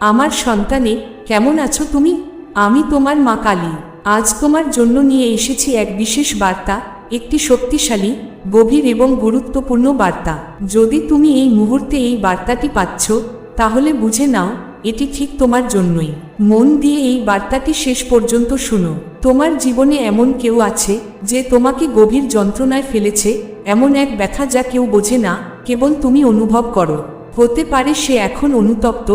আমার সন্তানে, কেমন আছো তুমি? আমি তোমার মা কালী। আজ তোমার জন্য নিয়ে এসেছি এক বিশেষ বার্তা, একটি শক্তিশালী, গভীর এবং গুরুত্বপূর্ণ বার্তা। যদি তুমি এই মুহূর্তে এই বার্তাটি পাচ্ছ, তাহলে বুঝে নাও, এটি ঠিক তোমার জন্যই। মন দিয়ে এই বার্তাটি শেষ পর্যন্ত শুনো। তোমার জীবনে এমন কেউ আছে, যে তোমাকে গভীর যন্ত্রণায় ফেলেছে, এমন এক ব্যথা যা কেউ বোঝে না, কেবল তুমি অনুভব করো। হতে পারে সে এখন অনুতপ্ত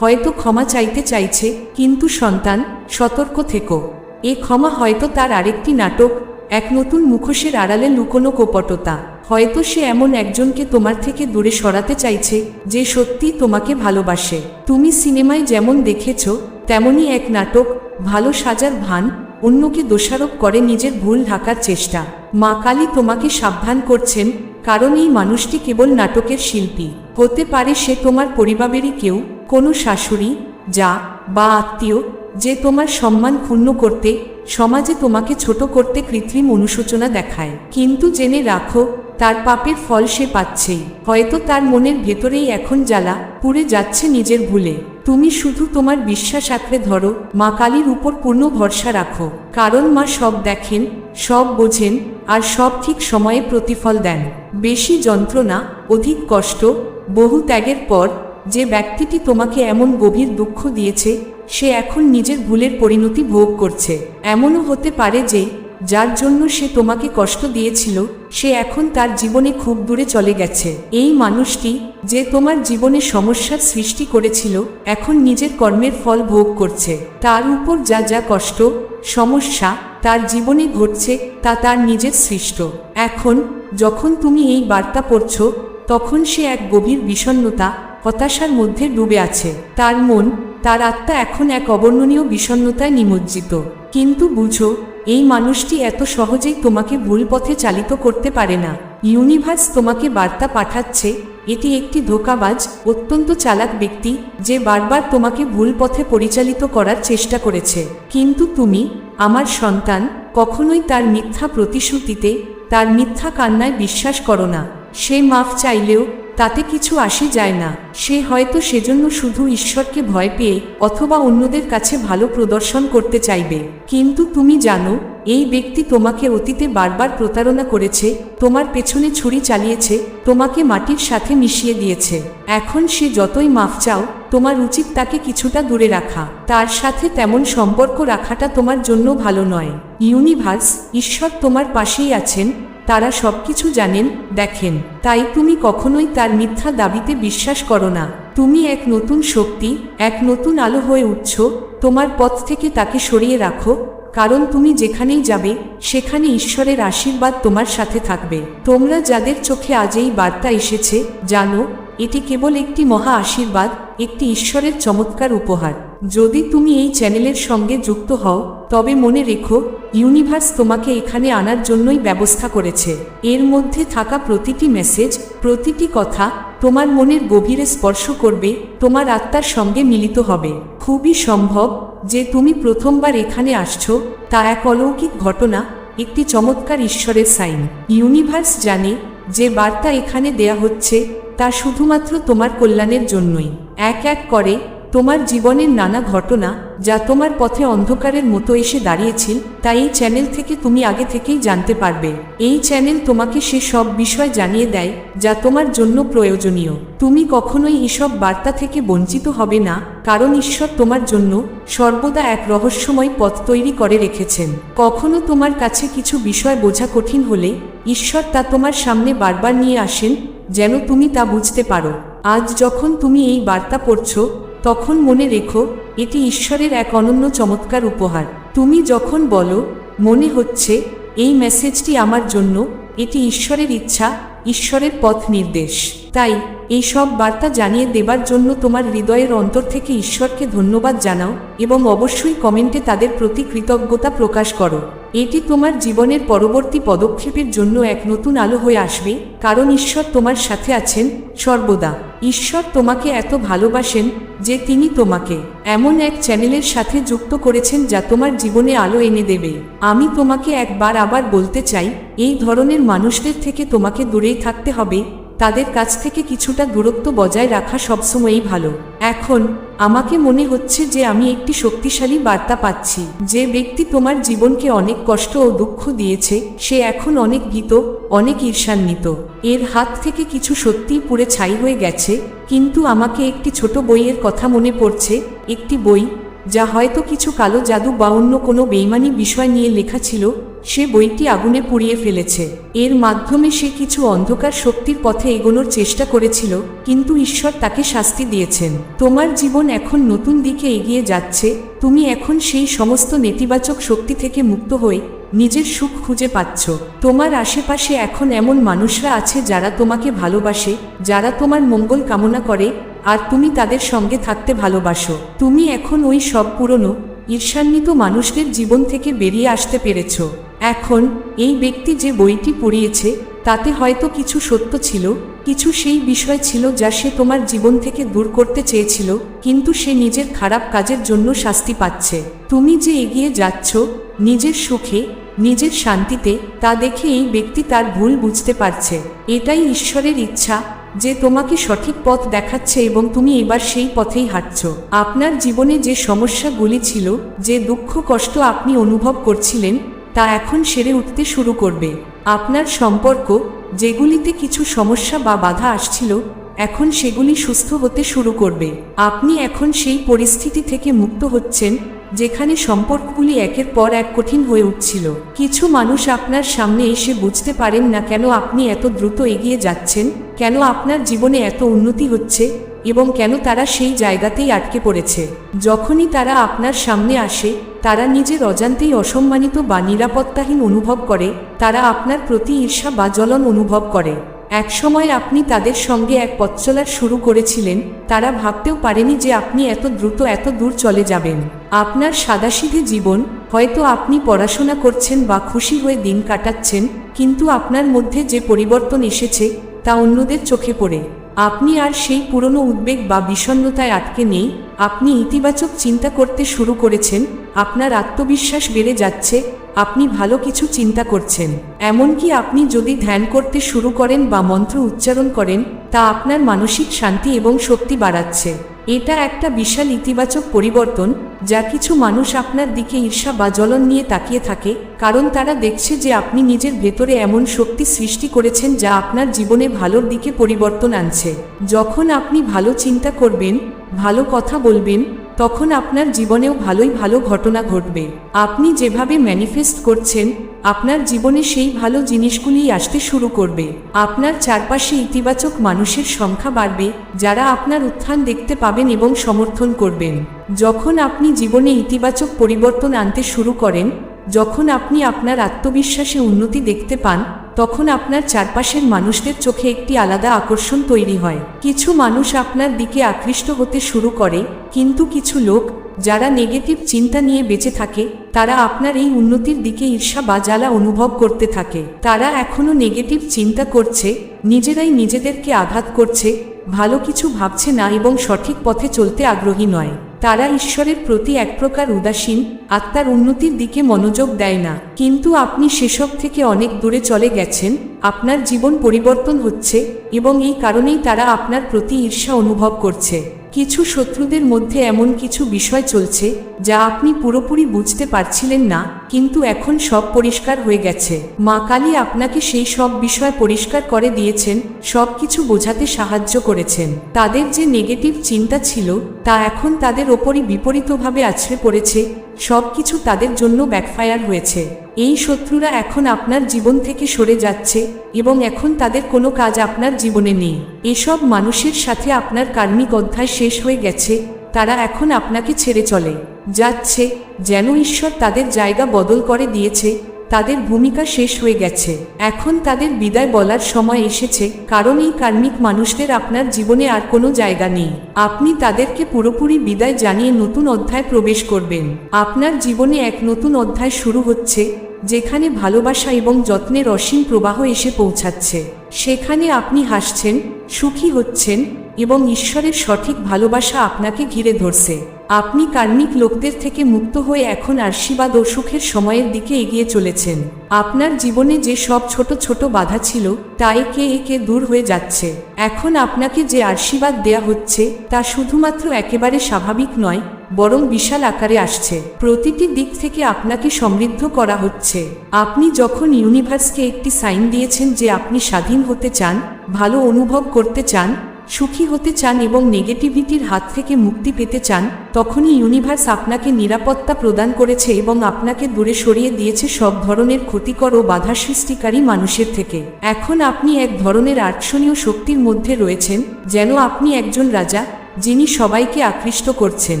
হয়তো ক্ষমা চাইতে চাইছে, কিন্তু সন্তান, সতর্ক থেকো। এ ক্ষমা হয়তো তার আরেকটি নাটক, এক নতুন মুখোশের আড়ালে লুকোনো কোপটতা। হয়তো সে এমন একজনকে তোমার থেকে দূরে সরাতে চাইছে, যে সত্যিই তোমাকে ভালোবাসে। তুমি সিনেমায় যেমন দেখেছ, তেমনই এক নাটক, ভালো সাজার ভান, অন্যকে দোষারোপ করে নিজের ভুল ঢাকার চেষ্টা। মা কালী তোমাকে সাবধান করছেন, কারণ এই মানুষটি কেবল নাটকের শিল্পী। হতে পারে সে তোমার পরিবারেরই কেউ, কোনো শাশুড়ি, যা, বা আত্মীয়, যে তোমার সম্মান ক্ষুণ্ণ করতে, সমাজে তোমাকে ছোট করতে কৃত্রিম অনুশোচনা দেখায়। কিন্তু জেনে রাখো, তার পাপের ফল সে পাচ্ছেই হয়তো তার মনের ভেতরেই এখন জ্বালা পুড়ে যাচ্ছে নিজের ভুলে। তুমি শুধু তোমার বিশ্বাস আঁকড়ে ধরো, মা কালীর উপর পূর্ণ ভরসা রাখো। কারণ মা সব দেখেন, সব বোঝেন, আর সব ঠিক সময়ে প্রতিফল দেন। বেশি যন্ত্রণা, অধিক কষ্ট, বহু ত্যাগের পর, যে ব্যক্তিটি তোমাকে এমন গভীর দুঃখ দিয়েছে, সে এখন নিজের ভুলের পরিণতি ভোগ করছে। এমনও হতে পারে যে যার জন্য সে তোমাকে কষ্ট দিয়েছিল, সে এখন তার জীবনে খুব দূরে চলে গেছে। এই মানুষটি, যে তোমার জীবনে সমস্যার সৃষ্টি করেছিল, এখন নিজের কর্মের ফল ভোগ করছে। তার উপর যা যা কষ্ট, সমস্যা তার জীবনে ঘটছে, তা তার নিজের সৃষ্ট। এখন, যখন তুমি এই বার্তা পড়ছ, তখন সে এক গভীর বিষণ্নতা হতাশার মধ্যে ডুবে আছে। তার মন, তার আত্মা এখন এক অবর্ণনীয় বিষণ্নতায় নিমজ্জিত। কিন্তু বুঝো এই মানুষটি এত সহজেই তোমাকে ভুল পথে চালিত করতে পারে না। ইউনিভার্স তোমাকে বার্তা পাঠাচ্ছে, এটি একটি ধোকাবাজ, অত্যন্ত চালাক ব্যক্তি, যে বারবার তোমাকে ভুল পথে পরিচালিত করার চেষ্টা করেছে। কিন্তু তুমি, আমার সন্তান, কখনোই তার মিথ্যা প্রতিশ্রুতিতে, তার মিথ্যা কান্নায় বিশ্বাস করো না। সে মাফ চাইলেও তাতে কিছু আসে যায় না। সে হয়তো সেজন্য শুধু ঈশ্বরকে ভয় পেয়ে অথবা অন্যদের কাছে ভালো প্রদর্শন করতে চাইবে। কিন্তু তুমি জানো, এই ব্যক্তি তোমাকে অতীতে বারবার প্রতারণা করেছে, তোমার পেছনে ছুরি চালিয়েছে, তোমাকে মাটির সাথে মিশিয়ে দিয়েছে। এখন সে যতই মাফ চাও, তোমার উচিত তাকে কিছুটা দূরে রাখা। তার সাথে তেমন সম্পর্ক রাখাটা তোমার জন্য ভালো নয়। ইউনিভার্স, ঈশ্বর তোমার পাশেই আছেন তারা সবকিছু জানেন, দেখেন। তাই তুমি কখনোই তার মিথ্যা দাবিতে বিশ্বাস করো না। তুমি এক নতুন শক্তি, এক নতুন আলো হয়ে উঠছ। তোমার পথ থেকে তাকে সরিয়ে রাখো। কারণ তুমি যেখানেই যাবে, সেখানে ঈশ্বরের আশীর্বাদ তোমার সাথে থাকবে। তোমরা যাদের চোখে আজ এই বার্তা এসেছে, জানো, এটি কেবল একটি মহা আশীর্বাদ, একটি ঈশ্বরের চমৎকার উপহার। যদি তুমি এই চ্যানেলের সঙ্গে যুক্ত হও, তবে মনে রেখো, ইউনিভার্স তোমাকে এখানে আনার জন্যই ব্যবস্থা করেছে। এর মধ্যে থাকা প্রতিটি মেসেজ, প্রতিটি কথা তোমার মনের গভীরে স্পর্শ করবে, তোমার আত্মার সঙ্গে মিলিত হবে। খুবই সম্ভব যে তুমি প্রথমবার এখানে আসছো, তা এক অলৌকিক ঘটনা, একটি চমৎকার ঈশ্বরের সাইন। ইউনিভার্স জানে যে বার্তা এখানে দেয়া হচ্ছে, তা শুধুমাত্র তোমার কল্যাণের জন্যই। এক এক করে তোমার জীবনের নানা ঘটনা যা তোমার পথে অন্ধকারের মতো এসে দাঁড়িয়েছিল, তা এই চ্যানেল থেকে তুমি আগে থেকেই জানতে পারবে। এই চ্যানেল তোমাকে সে সব বিষয় জানিয়ে দেয়, যা তোমার জন্য প্রয়োজনীয়। তুমি কখনোই এসব বার্তা থেকে বঞ্চিত হবে না, কারণ ঈশ্বর তোমার জন্য সর্বদা এক রহস্যময় পথ তৈরি করে রেখেছেন। কখনো তোমার কাছে কিছু বিষয় বোঝা কঠিন হলে, ঈশ্বর তা তোমার সামনে বারবার নিয়ে আসেন, যেন তুমি তা বুঝতে পারো। আজ যখন তুমি এই বার্তা পড়ছো তখন মনে রেখো, এটি ঈশ্বরের এক অনন্য চমৎকার উপহার। তুমি যখন বলো, মনে হচ্ছে, এই মেসেজটি আমার জন্য, এটি ঈশ্বরের ইচ্ছা, ঈশ্বরের পথ নির্দেশ। তাই, এই সব বার্তা জানিয়ে দেবার জন্য তোমার হৃদয়ের অন্তর থেকে ঈশ্বরকে ধন্যবাদ জানাও এবং অবশ্যই কমেন্টে তাদের প্রতি কৃতজ্ঞতা প্রকাশ করো। এটি তোমার জীবনের পরবর্তী পদক্ষেপের জন্য এক নতুন আলো হয়ে আসবে, কারণ ঈশ্বর তোমার সাথে আছেন সর্বদা। ঈশ্বর তোমাকে এত ভালোবাসেন যে তিনি তোমাকে এমন এক চ্যানেলের সাথে যুক্ত করেছেন যা তোমার জীবনে আলো এনে দেবে। আমি তোমাকে একবার আবার বলতে চাই, এই ধরনের মানুষদের থেকে তোমাকে দূরেই থাকতে হবে তাদের কাছ থেকে কিছুটা দূরত্ব বজায় রাখা সবসময়ই ভালো। এখন, আমাকে মনে হচ্ছে যে আমি একটি শক্তিশালী বার্তা পাচ্ছি। যে ব্যক্তি তোমার জীবনকে অনেক কষ্ট ও দুঃখ দিয়েছে, সে এখন অনেক ভীত, অনেক ঈর্ষান্বিত। এর হাত থেকে কিছু সত্যিই পুড়ে ছাই হয়ে গেছে, কিন্তু আমাকে একটি ছোট বইয়ের কথা মনে পড়ছে, একটি বই, যা হয়তো কিছু কালো জাদু বা অন্য কোনো বেইমানি বিষয় নিয়ে লেখা ছিল সে বইটি আগুনে পুড়িয়ে ফেলেছে। এর মাধ্যমে সে কিছু অন্ধকার শক্তির পথে এগোনোর চেষ্টা করেছিল, কিন্তু ঈশ্বর তাকে শাস্তি দিয়েছেন। তোমার জীবন এখন নতুন দিকে এগিয়ে যাচ্ছে, তুমি এখন সেই সমস্ত নেতিবাচক শক্তি থেকে মুক্ত হয়ে নিজের সুখ খুঁজে পাচ্ছ। তোমার আশেপাশে এখন এমন মানুষরা আছে যারা তোমাকে ভালোবাসে, যারা তোমার মঙ্গল কামনা করে, আর তুমি তাদের সঙ্গে থাকতে ভালোবাসো। তুমি এখন ওই সব পুরনো, ঈর্ষান্বিত মানুষদের জীবন থেকে বেরিয়ে আসতে পেরেছ। এখন এই ব্যক্তি যে বইটি পড়িয়েছে, তাতে হয়তো কিছু সত্য ছিল, কিছু সেই বিষয় ছিল যা সে তোমার জীবন থেকে দূর করতে চেয়েছিল, কিন্তু সে নিজের খারাপ কাজের জন্য শাস্তি পাচ্ছে। তুমি যে এগিয়ে যাচ্ছ, নিজের সুখে, নিজের শান্তিতে, তা দেখে এই ব্যক্তি তার ভুল বুঝতে পারছে। এটাই ঈশ্বরের ইচ্ছা, যে তোমাকে সঠিক পথ দেখাচ্ছে এবং তুমি এবার সেই পথেই হাঁটছ। আপনার জীবনে যে সমস্যাগুলি ছিল, যে দুঃখ কষ্ট আপনি অনুভব করছিলেন তা এখন সেরে উঠতে শুরু করবে। আপনার সম্পর্ক, যেগুলিতে কিছু সমস্যা বা বাধা আসছিল, এখন সেগুলি সুস্থ হতে শুরু করবে। আপনি এখন সেই পরিস্থিতি থেকে মুক্ত হচ্ছেন যেখানে সম্পর্কগুলি একের পর এক কঠিন হয়ে উঠছিল। কিছু মানুষ আপনার সামনে এসে বুঝতে পারেন না কেন আপনি এত দ্রুত এগিয়ে যাচ্ছেন, কেন আপনার জীবনে এত উন্নতি হচ্ছে, এবং কেন তারা সেই জায়গাতেই আটকে পড়েছে। যখনই তারা আপনার সামনে আসে, তারা নিজের অজান্তেই অসম্মানিত বা নিরাপত্তাহীন অনুভব করে, তারা আপনার প্রতি ঈর্ষা বা জ্বলন অনুভব করে। একসময় আপনি তাদের সঙ্গে এক পথ চলার শুরু করেছিলেন, তারা ভাবতেও পারেনি যে আপনি এত দ্রুত এত দূর চলে যাবেন। আপনার সাদাসিধে জীবন, হয়তো আপনি পড়াশোনা করছেন বা খুশি হয়ে দিন কাটাচ্ছেন, কিন্তু আপনার মধ্যে যে পরিবর্তন এসেছে, তা অন্যদের চোখে পড়ে। আপনি আর সেই পুরনো উদ্বেগ বা বিষণ্নতায় আটকে নেই, আপনি ইতিবাচক চিন্তা করতে শুরু করেছেন, আপনার আত্মবিশ্বাস বেড়ে যাচ্ছে আপনি ভালো কিছু চিন্তা করছেন। এমনকি আপনি যদি ধ্যান করতে শুরু করেন বা মন্ত্র উচ্চারণ করেন, তা আপনার মানসিক শান্তি এবং শক্তি বাড়াচ্ছে। এটা একটা বিশাল ইতিবাচক পরিবর্তন, যা কিছু মানুষ আপনার দিকে ঈর্ষা বা জ্বলন নিয়ে তাকিয়ে থাকে, কারণ তারা দেখছে যে আপনি নিজের ভেতরে এমন শক্তি সৃষ্টি করেছেন যা আপনার জীবনে ভালোর দিকে পরিবর্তন আনছে। যখন আপনি ভালো চিন্তা করবেন, ভালো কথা বলবেন তখন আপনার জীবনেও ভালোই ভালো ঘটনা ঘটবে। আপনি যেভাবে ম্যানিফেস্ট করছেন, আপনার জীবনে সেই ভালো জিনিসগুলি আসতে শুরু করবে। আপনার চারপাশে ইতিবাচক মানুষের সংখ্যা বাড়বে, যারা আপনার উত্থান দেখতে পাবেন এবং সমর্থন করবেন। যখন আপনি জীবনে ইতিবাচক পরিবর্তন আনতে শুরু করেন, যখন আপনি আপনার আত্মবিশ্বাসে উন্নতি দেখতে পান তখন আপনার চারপাশের মানুষদের চোখে একটি আলাদা আকর্ষণ তৈরি হয়। কিছু মানুষ আপনার দিকে আকৃষ্ট হতে শুরু করে, কিন্তু কিছু লোক, যারা নেগেটিভ চিন্তা নিয়ে বেঁচে থাকে, তারা আপনার এই উন্নতির দিকে ঈর্ষা বা জ্বালা অনুভব করতে থাকে। তারা এখনও নেগেটিভ চিন্তা করছে, নিজেরাই নিজেদেরকে আঘাত করছে, ভালো কিছু ভাবছে না এবং সঠিক পথে চলতে আগ্রহী নয়। তারা ঈশ্বরের প্রতি এক প্রকার উদাসীন, আত্মার উন্নতির দিকে মনোযোগ দেয় না। কিন্তু আপনি সেসব থেকে অনেক দূরে চলে গেছেন, আপনার জীবন পরিবর্তন হচ্ছে, এবং এই কারণেই তারা আপনার প্রতি ঈর্ষা অনুভব করছে। কিছু শত্রুদের মধ্যে এমন কিছু বিষয় চলছে যা আপনি পুরোপুরি বুঝতে পারছিলেন না, কিন্তু এখন সব পরিষ্কার হয়ে গেছে। মা কালী আপনাকে সেই সব বিষয় পরিষ্কার করে দিয়েছেন, সব কিছু বোঝাতে সাহায্য করেছেন। তাদের যে নেগেটিভ চিন্তা ছিল, তা এখন তাদের ওপরই বিপরীতভাবে আছড়ে পড়েছে, সব কিছু তাদের জন্য ব্যাকফায়ার হয়েছে। এই শত্রুরা এখন আপনার জীবন থেকে সরে যাচ্ছে এবং এখন তাদের কোনো কাজ আপনার জীবনে নেই। এসব মানুষের সাথে আপনার কার্মিক অধ্যায় শেষ হয়ে গেছে, তারা এখন আপনাকে ছেড়ে চলে যাচ্ছে, যেন ঈশ্বর তাদের জায়গা বদল করে দিয়েছে, তাদের ভূমিকা শেষ হয়ে গেছে। এখন তাদের বিদায় বলার সময় এসেছে, কারণ এই কার্মিক মানুষদের আপনার জীবনে আর কোনো জায়গা নেই। আপনি তাদেরকে পুরোপুরি বিদায় জানিয়ে নতুন অধ্যায় প্রবেশ করবেন। আপনার জীবনে এক নতুন অধ্যায় শুরু হচ্ছে যেখানে ভালোবাসা এবং যত্নের অসীম প্রবাহ এসে পৌঁছাচ্ছে। সেখানে আপনি হাসছেন, সুখী হচ্ছেন এবং ঈশ্বরের সঠিক ভালোবাসা আপনাকে ঘিরে ধরছে। আপনি কার্মিক লোকদের থেকে মুক্ত হয়ে এখন আশীর্বাদ ও সুখের সময়ের দিকে এগিয়ে চলেছেন। আপনার জীবনে যে সব ছোট ছোট বাধা ছিল তা একে একে দূর হয়ে যাচ্ছে। এখন আপনাকে যে আশীর্বাদ দেয়া হচ্ছে, তা শুধুমাত্র একেবারে স্বাভাবিক নয়, বরং বিশাল আকারে আসছে। প্রতিটি দিক থেকে আপনাকে সমৃদ্ধ করা হচ্ছে। আপনি যখন ইউনিভার্সকে একটি সাইন দিয়েছেন যে আপনি স্বাধীন হতে চান, ভালো অনুভব করতে চান সুখী হতে চান এবং নেগেটিভিটির হাত থেকে মুক্তি পেতে চান, তখনই ইউনিভার্স আপনাকে নিরাপত্তা প্রদান করেছে এবং আপনাকে দূরে সরিয়ে দিয়েছে সব ধরনের ক্ষতিকর ও বাধা সৃষ্টিকারী মানুষের থেকে। এখন আপনি এক ধরনের আকর্ষণীয় শক্তির মধ্যে রয়েছেন, যেন আপনি একজন রাজা, যিনি সবাইকে আকৃষ্ট করছেন।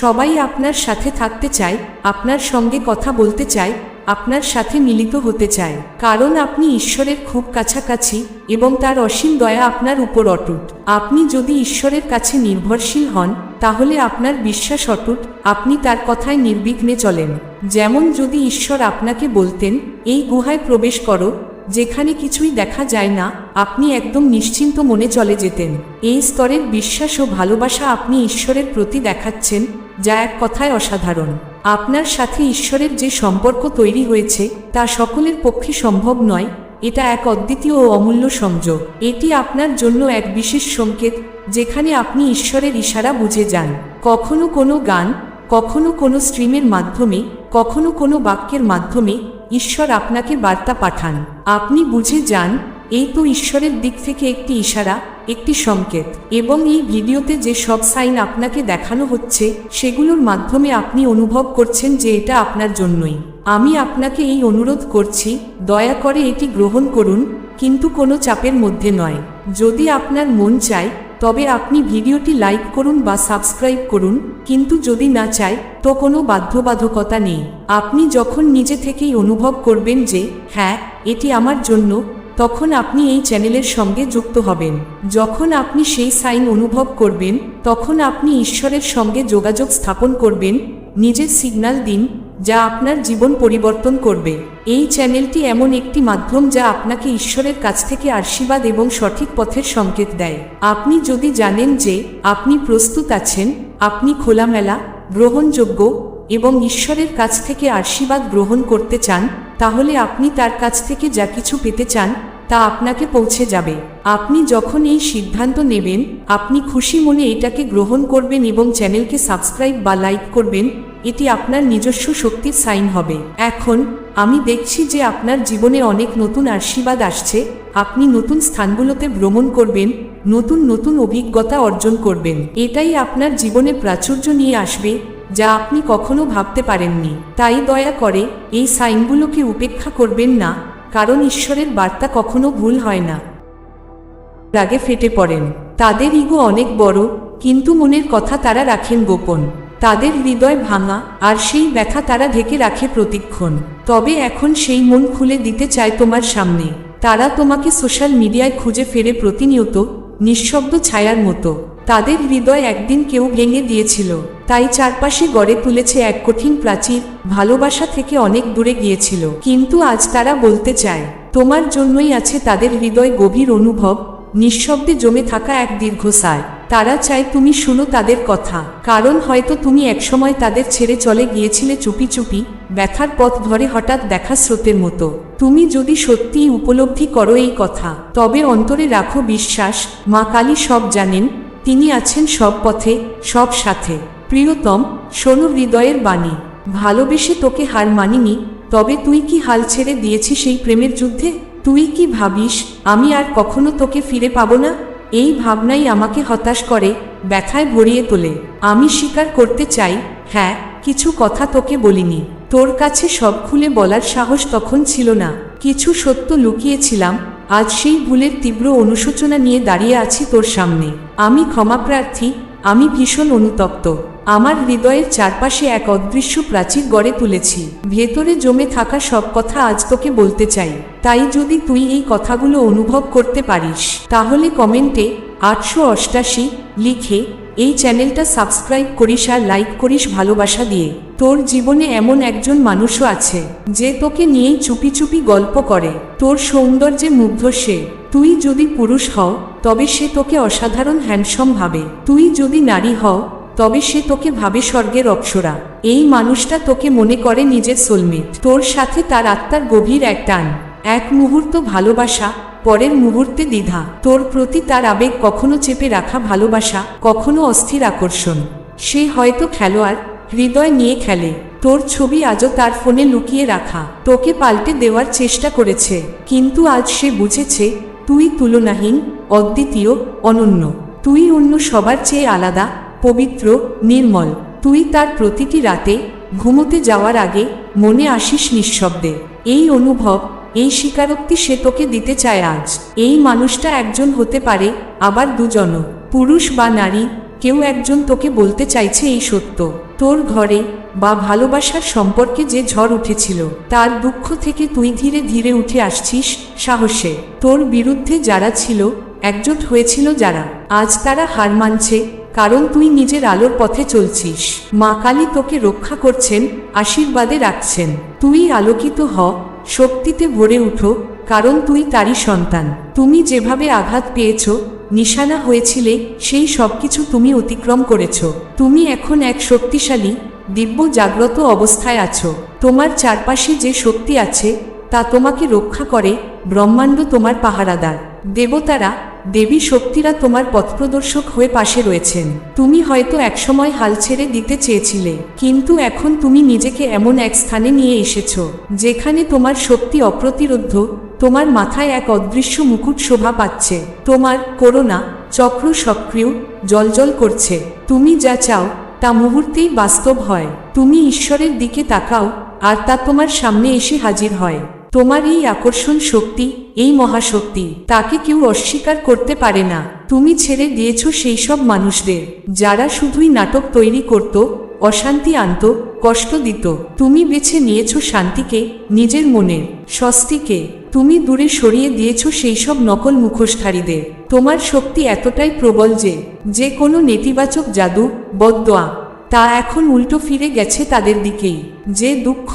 সবাই আপনার সাথে থাকতে চায়, আপনার সঙ্গে কথা বলতে চায় আপনার সাথে মিলিত হতে চায় কারণ আপনি ঈশ্বরের খুব কাছাকাছি এবং তার অসীম দয়া আপনার উপর অটুট। আপনি যদি ঈশ্বরের কাছে নির্ভরশীল হন, তাহলে আপনার বিশ্বাস অটুট। আপনি তার কথায় নির্বিঘ্নে চলেন। যেমন যদি ঈশ্বর আপনাকে বলতেন, এই গুহায় প্রবেশ করো যেখানে কিছুই দেখা যায় না, আপনি একদম নিশ্চিন্ত মনে চলে যেতেন। এই স্তরের বিশ্বাস ও ভালোবাসা আপনি ঈশ্বরের প্রতি দেখাচ্ছেন, যা এক কথায় অসাধারণ। আপনার সাথে ঈশ্বরের যে সম্পর্ক তৈরি হয়েছে, তা সকলের পক্ষে সম্ভব নয়, এটা এক অদ্বিতীয় ও অমূল্য সংযোগ। এটি আপনার জন্য এক বিশেষ সংকেত, যেখানে আপনি ঈশ্বরের ইশারা বুঝে যান। কখনো কোনো গান, কখনো কোনো স্ট্রিমের মাধ্যমে, কখনো কোনো বাক্যের মাধ্যমে ঈশ্বর আপনাকে বার্তা পাঠান। আপনি বুঝে যান, এই তো ঈশ্বরের দিক থেকে একটি ইশারা, একটি সংকেত। এবং এই ভিডিওতে যে সব সাইন আপনাকে দেখানো হচ্ছে, সেগুলোর মাধ্যমে আপনি অনুভব করছেন যে এটা আপনার জন্যই। আমি আপনাকে এই অনুরোধ করছি, দয়া করে এটি গ্রহণ করুন, কিন্তু কোনো চাপের মধ্যে নয়। যদি আপনার মন চায় তবে আপনি ভিডিওটি লাইক করুন বা সাবস্ক্রাইব করুন, কিন্তু যদি না চায় তো কোনো বাধ্যবাধকতা নেই। আপনি যখন নিজে থেকেই অনুভব করবেন যে হ্যাঁ এটি আমার জন্য তখন আপনি এই চ্যানেলের সঙ্গে যুক্ত হবেন। যখন আপনি সেই সাইন অনুভব করবেন, তখন আপনি ঈশ্বরের সঙ্গে যোগাযোগ স্থাপন করবেন নিজের সিগন্যাল দিন, যা আপনার জীবন পরিবর্তন করবে। এই চ্যানেলটি এমন একটি মাধ্যম যা আপনাকে ঈশ্বরের কাছ থেকে আশীর্বাদ এবং সঠিক পথের সংকেত দেয়। আপনি যদি জানেন যে আপনি প্রস্তুত আছেন, আপনি খোলামেলা, গ্রহণযোগ্য এবং ঈশ্বরের কাছ থেকে আশীর্বাদ গ্রহণ করতে চান, তাহলে আপনি তার কাছ থেকে যা কিছু পেতে চান, তা আপনাকে পৌঁছে যাবে। আপনি যখন এই সিদ্ধান্ত নেবেন, আপনি খুশি মনে এটাকে গ্রহণ করবেন এবং চ্যানেলকে সাবস্ক্রাইব বা লাইক করবেন, এটি আপনার নিজস্ব শক্তির সাইন হবে। এখন, আমি দেখছি যে আপনার জীবনে অনেক নতুন আশীর্বাদ আসছে, আপনি নতুন স্থানগুলোতে ভ্রমণ করবেন, নতুন নতুন অভিজ্ঞতা অর্জন করবেন। এটাই আপনার জীবনে প্রাচুর্য নিয়ে আসবে যা আপনি কখনো ভাবতে পারেননি। তাই দয়া করে এই সাইনগুলোকে উপেক্ষা করবেন না, কারণ ঈশ্বরের বার্তা কখনো ভুল হয় না। রাগে ফেটে পড়েন। তাদের ইগো অনেক বড়, কিন্তু মনের কথা তারা রাখেন গোপন। তাদের হৃদয় ভাঙা আর সেই ব্যথা তারা ঢেকে রাখে প্রতিক্ষণ। তবে এখন সেই মন খুলে দিতে চায় তোমার সামনে। তারা তোমাকে সোশ্যাল মিডিয়ায় খুঁজে ফেরে প্রতিনিয়ত, নিঃশব্দ ছায়ার মতো। তাদের হৃদয় একদিন কেউ ভেঙে দিয়েছিল। তাই চারপাশে গড়ে তুলেছে এক কঠিন প্রাচীর, ভালোবাসা থেকে অনেক দূরে গিয়েছিল। কিন্তু আজ তারা বলতে চায়, তোমার জন্যই আছে তাদের হৃদয় গভীর অনুভব, নিঃশব্দে জমে থাকা এক দীর্ঘ দীর্ঘসায় তারা চায় তুমি শুনো তাদের কথা। কারণ হয়তো তুমি একসময় তাদের ছেড়ে চলে গিয়েছিলে চুপি চুপি, ব্যথার পথ ধরে হঠাৎ দেখা স্রোতের মতো। তুমি যদি সত্যিই উপলব্ধি করো এই কথা, তবে অন্তরে রাখো বিশ্বাস। মা কালী সব জানেন তিনি আছেন সব পথে, সব সাথে। প্রিয়তম, শোনো হৃদয়ের বাণী। ভালোবেসে তোকে হার মানিনি, তবে তুই কি হাল ছেড়ে দিয়েছিস সেই প্রেমের যুদ্ধে? তুই কি ভাবিস, আমি আর কখনো তোকে ফিরে পাবো না? এই ভাবনাই আমাকে হতাশ করে, ব্যথায় ভরিয়ে তোলে। আমি স্বীকার করতে চাই হ্যাঁ কিছু কথা তোকে বলিনি। তোর কাছে সব খুলে বলার সাহস তখন ছিল না। কিছু সত্য লুকিয়েছিলাম আজ সেই ভুলের তীব্র অনুশোচনা নিয়ে দাঁড়িয়ে আছি তোর সামনে। আমি ক্ষমাপ্রার্থী আমি ভীষণ অনুতপ্ত। আমার হৃদয়ের চারপাশে এক অদৃশ্য প্রাচীর গড়ে তুলেছি। ভেতরে জমে থাকা সব কথা আজ তোকে বলতে চাই। তাই যদি তুই এই কথাগুলো অনুভব করতে পারিস, তাহলে কমেন্টে আটশো অষ্টাশি লিখে এই চ্যানেলটা সাবস্ক্রাইব করিস আর লাইক করিস ভালোবাসা দিয়ে। তোর জীবনে এমন একজন মানুষও আছে, যে তোকে নিয়েই চুপি চুপি গল্প করে। তোর সৌন্দর্যে মুগ্ধ সে, তুই যদি পুরুষ হও, তবে সে তোকে অসাধারণ হ্যান্ডসম ভাবে। তুই যদি নারী হও, তবে সে তোকে ভাবে স্বর্গের অপ্সরা। এই মানুষটা তোকে মনে করে নিজের সোলমেট তোর সাথে তার আত্মার গভীর এক টান, এক মুহূর্ত ভালোবাসা, পরের মুহূর্তে দ্বিধা। তোর প্রতি তার আবেগ কখনো চেপে রাখা ভালোবাসা, কখনো অস্থির আকর্ষণ। সে হয়তো খেলোয়াড় হৃদয় নিয়ে খেলে। তোর ছবি আজও তার ফোনে লুকিয়ে রাখা। তোকে পাল্টে দেওয়ার চেষ্টা করেছে। কিন্তু আজ সে বুঝেছে, তুই তুলনাহীন, অদ্বিতীয়, অনন্য। তুই অন্য সবার চেয়ে আলাদা, পবিত্র, নির্মল। তুই তার প্রতিটি রাতে ঘুমোতে যাওয়ার আগে মনে আসিস নিঃশব্দে। এই অনুভব, এই স্বীকারোক্তি সে তোকে দিতে চায় আজ। এই মানুষটা একজন হতে পারে, আবার দুজনও। পুরুষ বা নারী, কেউ একজন তোকে বলতে চাইছে এই সত্য। তোর ঘরে বা ভালোবাসার সম্পর্কে যে ঝড় উঠেছিল, তার দুঃখ থেকে তুই ধীরে ধীরে উঠে আসছিস সাহসে। তোর বিরুদ্ধে যারা ছিল, একজোট হয়েছিল যারা। আজ তারা হার মানছে, কারণ তুই নিজের আলোর পথে চলছিস। মা কালী তোকে রক্ষা করছেন, আশীর্বাদে রাখছেন। তুই আলোকিত হ, শক্তিতে ভরে উঠো, কারণ তুই তারই সন্তান। তুমি যেভাবে আঘাত পেয়েছ নিশানা হয়েছিলে, সেই সব কিছু তুমি অতিক্রম করেছ। তুমি এখন এক শক্তিশালী, দিব্য, জাগ্রত অবস্থায় আছো। তোমার চারপাশে যে শক্তি আছে, তা তোমাকে রক্ষা করে ব্রহ্মাণ্ড তোমার পাহারাদার। দেবতারা দেবী শক্তিরা তোমার পথপ্রদর্শক হয়ে পাশে রয়েছেন। তুমি হয়তো একসময় হাল ছেড়ে দিতে চেয়েছিলে, কিন্তু এখন তুমি নিজেকে এমন এক স্থানে নিয়ে এসেছ, যেখানে তোমার শক্তি অপ্রতিরোধ তোমার মাথায় এক অদৃশ্য মুকুট শোভা পাচ্ছে, তোমার করোনা চক্র সক্রিয় জলজল করছে। তুমি যা চাও, তা মুহূর্তেই বাস্তব হয়। তুমি ঈশ্বরের দিকে তাকাও, আর তা তোমার সামনে এসে হাজির হয়। তোমার এই আকর্ষণ শক্তি, এই মহাশক্তি, তাকে কেউ অস্বীকার করতে পারে না। তুমি ছেড়ে দিয়েছ সেই সব মানুষদের, যারা শুধুই নাটক তৈরি করত, অশান্তি আনত, কষ্ট দিত। তুমি বেছে নিয়েছ শান্তিকে, নিজের মনের স্বস্তিকে। তুমি দূরে সরিয়ে দিয়েছ সেই সব নকল মুখোশধারীদের। তোমার শক্তি এতটাই প্রবল যে যে কোনো নেতিবাচক জাদু, বদোয়া, তা এখন উল্টো ফিরে গেছে তাদের দিকেই। যে দুঃখ,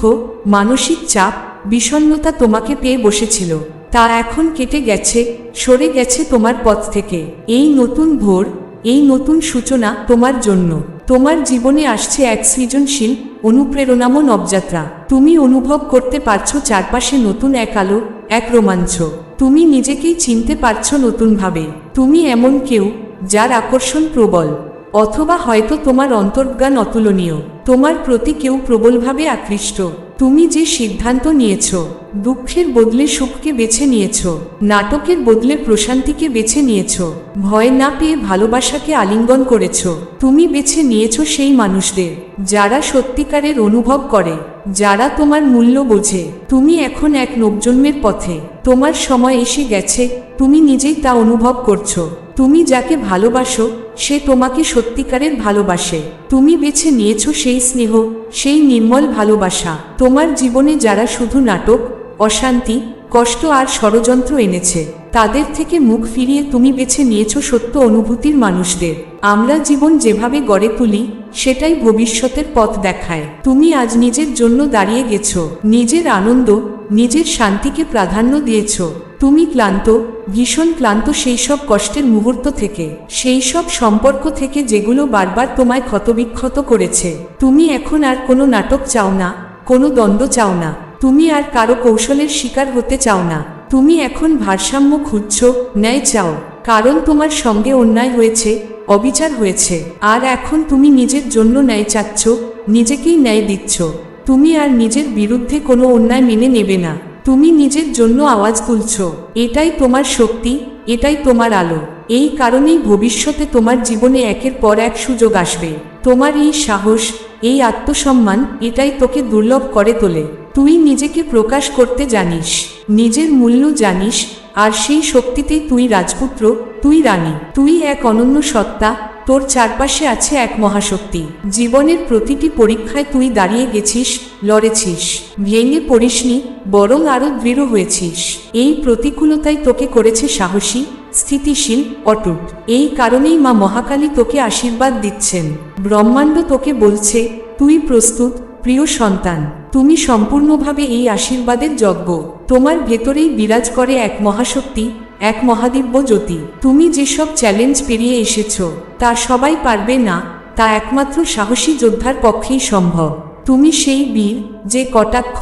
মানসিক চাপ বিষণ্নতা তোমাকে পেয়ে বসেছিল। তা এখন কেটে গেছে, সরে গেছে তোমার পথ থেকে। এই নতুন ভোর, এই নতুন সূচনা তোমার জন্য। তোমার জীবনে আসছে এক সৃজনশীল, অনুপ্রেরণামো নবযাত্রা। তুমি অনুভব করতে পারছ চারপাশে নতুন এক আলো, এক রোমাঞ্চ। তুমি নিজেকেই চিনতে পারছ নতুনভাবে। তুমি এমন কেউ, যার আকর্ষণ প্রবল। অথবা হয়তো তোমার অন্তর্জ্ঞান অতুলনীয়। তোমার প্রতি কেউ প্রবলভাবে আকৃষ্ট। তুমি যে সিদ্ধান্ত নিয়েছ, দুঃখের বদলে সুখকে বেছে নিয়েছ, নাটকের বদলে প্রশান্তিকে বেছে নিয়েছ, ভয় না পেয়ে ভালোবাসাকে আলিঙ্গন করেছ, তুমি বেছে নিয়েছ সেই মানুষদের, যারা সত্যিকারের অনুভব করে, যারা তোমার মূল্য বোঝে, তুমি এখন এক নবজন্মের পথে, তোমার সময় এসে গেছে, তুমি নিজেই তা অনুভব করছ। তুমি যাকে ভালোবাসো, সে তোমাকে সত্যিকারের ভালোবাসে। তুমি বেছে নিয়েছ সেই স্নেহ, সেই নির্মল ভালোবাসা। তোমার জীবনে যারা শুধু নাটক, অশান্তি, কষ্ট আর ষড়যন্ত্র এনেছে, তাদের থেকে মুখ ফিরিয়ে তুমি বেছে নিয়েছ সত্য অনুভূতির মানুষদের। আমরা জীবন যেভাবে গড়ে তুলি, সেটাই ভবিষ্যতের পথ দেখায়। তুমি আজ নিজের জন্য দাঁড়িয়ে গেছ, নিজের আনন্দ, নিজের শান্তিকে প্রাধান্য দিয়েছ। তুমি ক্লান্ত, ভীষণ ক্লান্ত সেই সব কষ্টের মুহূর্ত থেকে, সেই সব সম্পর্ক থেকে যেগুলো বারবার তোমায় ক্ষতবিক্ষত করেছে। তুমি এখন আর কোনো নাটক চাও না, কোনো দ্বন্দ্ব চাও না। তুমি আর কারও কৌশলের শিকার হতে চাও না। তুমি এখন ভারসাম্য খুঁজছ, ন্যায় চাও। কারণ তোমার সঙ্গে অন্যায় হয়েছে, অবিচার হয়েছে। আর এখন তুমি নিজের জন্য ন্যায় চাচ্ছ, নিজেকেই ন্যায় দিচ্ছ। তুমি আর নিজের বিরুদ্ধে কোনো অন্যায় মেনে নেবে না। তুমি নিজের জন্য আওয়াজ তুলছ। এটাই তোমার শক্তি, এটাই তোমার আলো। এই কারণেই ভবিষ্যতে তোমার জীবনে একের পর এক সুযোগ আসবে। তোমার এই সাহস, এই আত্মসম্মান, এটাই তোকে দুর্লভ করে তোলে। তুই নিজেকে প্রকাশ করতে জানিস, নিজের মূল্য জানিস, আর সেই শক্তিতেই তুই রাজপুত্র, তুই রানী। তুই এক অনন্য সত্তা তোর চারপাশে আছে এক মহাশক্তি। জীবনের প্রতিটি পরীক্ষায় তুই দাঁড়িয়ে গেছিস, লড়েছিস। ভেঙে পড়িসনি, বরং আরও দৃঢ় হয়েছিস। এই প্রতিকূলতাই তোকে করেছে সাহসী, স্থিতিশীল, অটুট। এই কারণেই মা মহাকালী তোকে আশীর্বাদ দিচ্ছেন। ব্রহ্মাণ্ড তোকে বলছে, তুই প্রস্তুত, প্রিয় সন্তান। তুমি সম্পূর্ণভাবে এই আশীর্বাদের যজ্ঞ। তোমার ভেতরেই বিরাজ করে এক মহাশক্তি এক মহাদিব্য জ্যোতি, তুমি যেসব চ্যালেঞ্জ পেরিয়ে এসেছ, তা সবাই পারবে না, তা একমাত্র সাহসী যোদ্ধার পক্ষেই সম্ভব। তুমি সেই বীর, যে কটাক্ষ,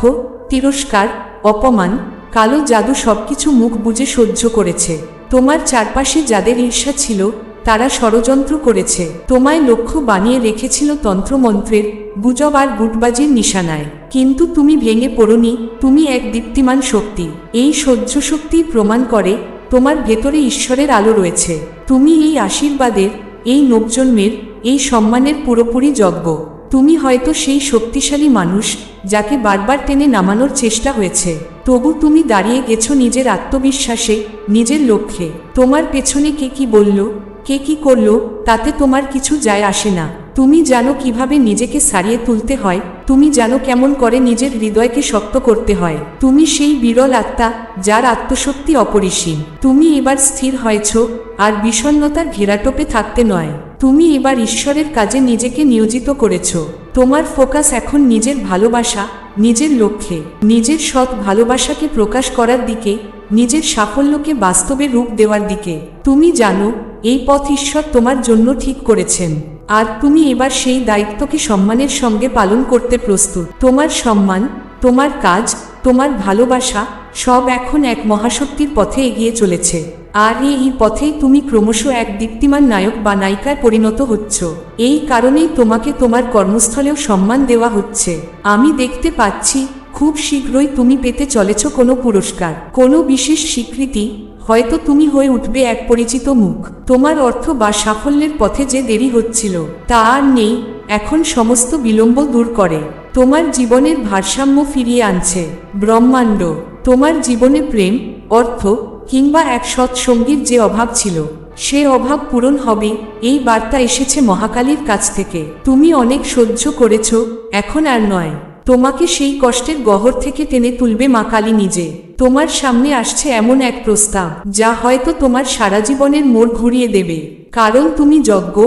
তিরস্কার, অপমান, কালো জাদু সবকিছু মুখ বুজে সহ্য করেছে। তোমার চারপাশে যাদের ঈর্ষা ছিল, তারা ষড়যন্ত্র করেছে। তোমায় লক্ষ্য বানিয়ে রেখেছিল তন্ত্রমন্ত্রের, গুজব আর গুটবাজির নিশানায়। কিন্তু তুমি ভেঙে পড়নি, তুমি এক দীপ্তিমান শক্তি। এই সহ্য শক্তি প্রমাণ করে তোমার ভেতরে ঈশ্বরের আলো রয়েছে। তুমি এই আশীর্বাদের, এই নবজন্মের এই সম্মানের পুরোপুরি যজ্ঞ। তুমি হয়তো সেই শক্তিশালী মানুষ যাকে বারবার টেনে নামানোর চেষ্টা হয়েছে। তবু তুমি দাঁড়িয়ে গেছো নিজের আত্মবিশ্বাসে, নিজের লক্ষ্যে। তোমার পেছনে কে কি বলল, কে কি করল, তাতে তোমার কিছু যায় আসে না। তুমি জানো কীভাবে নিজেকে সারিয়ে তুলতে হয়, তুমি জানো কেমন করে নিজের হৃদয়কে শক্ত করতে হয়, তুমি সেই বিরল আত্মা, যার আত্মশক্তি অপরিসীম। তুমি এবার স্থির হয়েছ, আর বিষণ্নতার ঘেরাটোপে থাকতে নয়। তুমি এবার ঈশ্বরের কাজে নিজেকে নিয়োজিত করেছ। তোমার ফোকাস এখন নিজের ভালোবাসা, নিজের লক্ষ্যে। নিজের সৎ ভালোবাসাকে প্রকাশ করার দিকে, নিজের সাফল্যকে বাস্তবে রূপ দেওয়ার দিকে। তুমি জানো, এই পথ ঈশ্বর তোমার জন্য ঠিক করেছেন। আর তুমি এবার সেই দায়িত্বকে সম্মানের সঙ্গে পালন করতে প্রস্তুত। তোমার সম্মান, তোমার কাজ, তোমার ভালোবাসা সব এখন এক মহাশক্তির পথে এগিয়ে চলেছে। আর এই পথেই তুমি ক্রমশ এক দীপ্তিমান নায়ক বা নায়িকায় পরিণত হচ্ছ। এই কারণেই তোমাকে তোমার কর্মস্থলেও সম্মান দেওয়া হচ্ছে। আমি দেখতে পাচ্ছি, খুব শীঘ্রই তুমি পেতে চলেছ কোনো পুরস্কার। কোনো বিশেষ স্বীকৃতি হয়তো তুমি হয়ে উঠবে এক পরিচিত মুখ। তোমার অর্থ বা সাফল্যের পথে যে দেরি হচ্ছিল, তা আর নেই, এখন সমস্ত বিলম্ব দূর করে। তোমার জীবনের ভারসাম্য ফিরিয়ে আনছে, ব্রহ্মাণ্ড। তোমার জীবনে প্রেম, অর্থ, কিংবা এক সৎসঙ্গীর যে অভাব ছিল, সে অভাব পূরণ হবে, এই বার্তা এসেছে মহাকালীর কাছ থেকে। তুমি অনেক সহ্য করেছ, এখন আর নয়। তোমাকে সেই কষ্টের গহর থেকে টেনে তুলবে মা কালী নিজে। তোমার সামনে আসছে এমন এক প্রস্তাব, যা হয়তো তোমার সারা জীবনের মোড় ঘুরিয়ে দেবে। কারণ তুমি যজ্ঞ